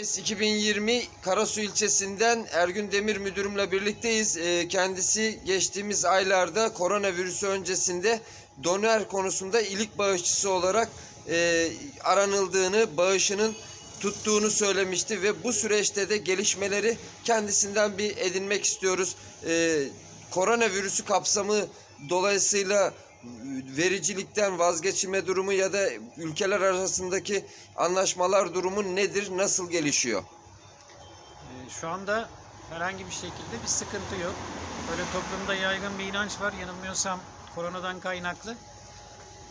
Mayıs 2020 Karasu ilçesinden Ergün Demir müdürümle birlikteyiz. Ee, Kendisi geçtiğimiz aylarda koronavirüsü öncesinde doner konusunda ilik bağışçısı olarak e, aranıldığını, bağışının tuttuğunu söylemişti ve bu süreçte de gelişmeleri kendisinden bir edinmek istiyoruz. Ee, Koronavirüsü kapsamı dolayısıyla vericilikten vazgeçilme durumu ya da ülkeler arasındaki anlaşmalar durumu nedir, nasıl gelişiyor? Ee, Şu anda herhangi bir şekilde bir sıkıntı yok. Böyle toplumda yaygın bir inanç var. Yanılmıyorsam koronadan kaynaklı.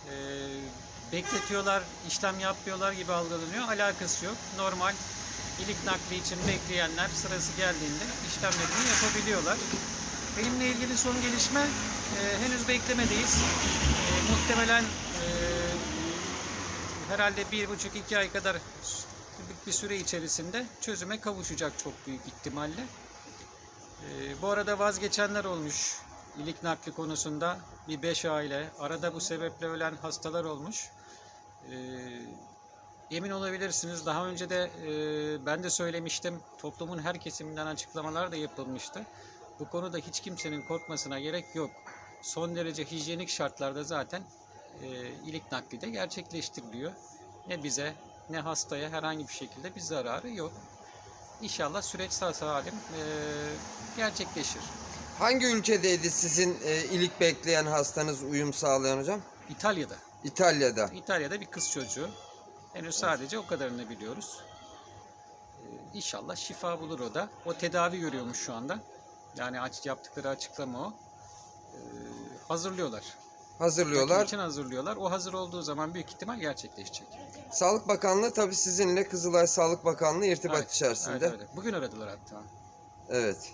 Ee, bekletiyorlar, işlem yapmıyorlar gibi algılanıyor. Alakası yok. Normal ilik nakli için bekleyenler sırası geldiğinde işlemlerini yapabiliyorlar. Benimle ilgili son gelişme e, henüz beklemedeyiz. E, muhtemelen e, herhalde bir buçuk iki ay kadar bir süre içerisinde çözüme kavuşacak çok büyük ihtimalle. Ee, bu arada vazgeçenler olmuş ilik nakli konusunda bir beş aile. Arada bu sebeple ölen hastalar olmuş. Ee, emin olabilirsiniz daha önce de e, ben de söylemiştim. Toplumun her kesiminden açıklamalar da yapılmıştı. Bu konuda hiç kimsenin korkmasına gerek yok. Son derece hijyenik şartlarda zaten e, ilik nakli de gerçekleştiriliyor. Ne bize ne hastaya herhangi bir şekilde bir zararı yok. İnşallah süreç sağ salim e, gerçekleşir. Hangi ülkedeydi sizin e, ilik bekleyen hastanız uyum sağlayan hocam? İtalya'da. İtalya'da. İtalya'da bir kız çocuğu. Henüz sadece o kadarını biliyoruz. E, İnşallah şifa bulur o da. O tedavi görüyormuş şu anda. Yani aç, yaptıkları açıklama o. E, hazırlıyorlar. Takım Hazırlıyorlar. için hazırlıyorlar. O hazır olduğu zaman büyük ihtimal gerçekleşecek. Sağlık Bakanlığı tabii sizinle Kızılay Sağlık Bakanlığı irtibat Evet, içerisinde. Evet, öyle. Bugün aradılar hatta. Evet.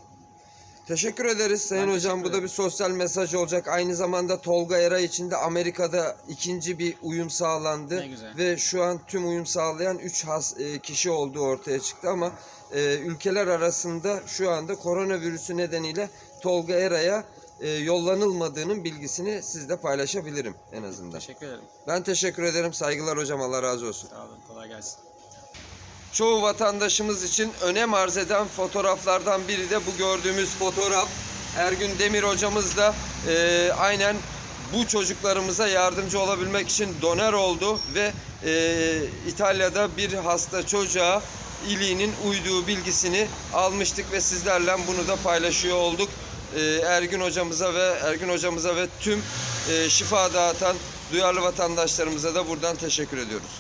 Teşekkür ederiz Sayın Ben Hocam. Bu da bir sosyal mesaj olacak. Aynı zamanda Tolga Eray için de Amerika'da ikinci bir uyum sağlandı. Ne güzel. Ve şu an tüm uyum sağlayan 3 kişi olduğu ortaya çıktı ama e, ülkeler arasında şu anda koronavirüsü nedeniyle Tolga Eray'a e, yollanılmadığının bilgisini sizle paylaşabilirim en azından. Teşekkür ederim. Ben teşekkür ederim. Saygılar hocam. Allah razı olsun. Sağ olun. Kolay gelsin. Çoğu vatandaşımız için önem arz eden fotoğraflardan biri de bu gördüğümüz fotoğraf. Ergün Demir hocamız da e, aynen bu çocuklarımıza yardımcı olabilmek için doner oldu ve e, İtalya'da bir hasta çocuğa iliğinin uyduğu bilgisini almıştık ve sizlerle bunu da paylaşıyor olduk. E, Ergün hocamıza ve Ergün hocamıza ve tüm e, şifa dağıtan duyarlı vatandaşlarımıza da buradan teşekkür ediyoruz.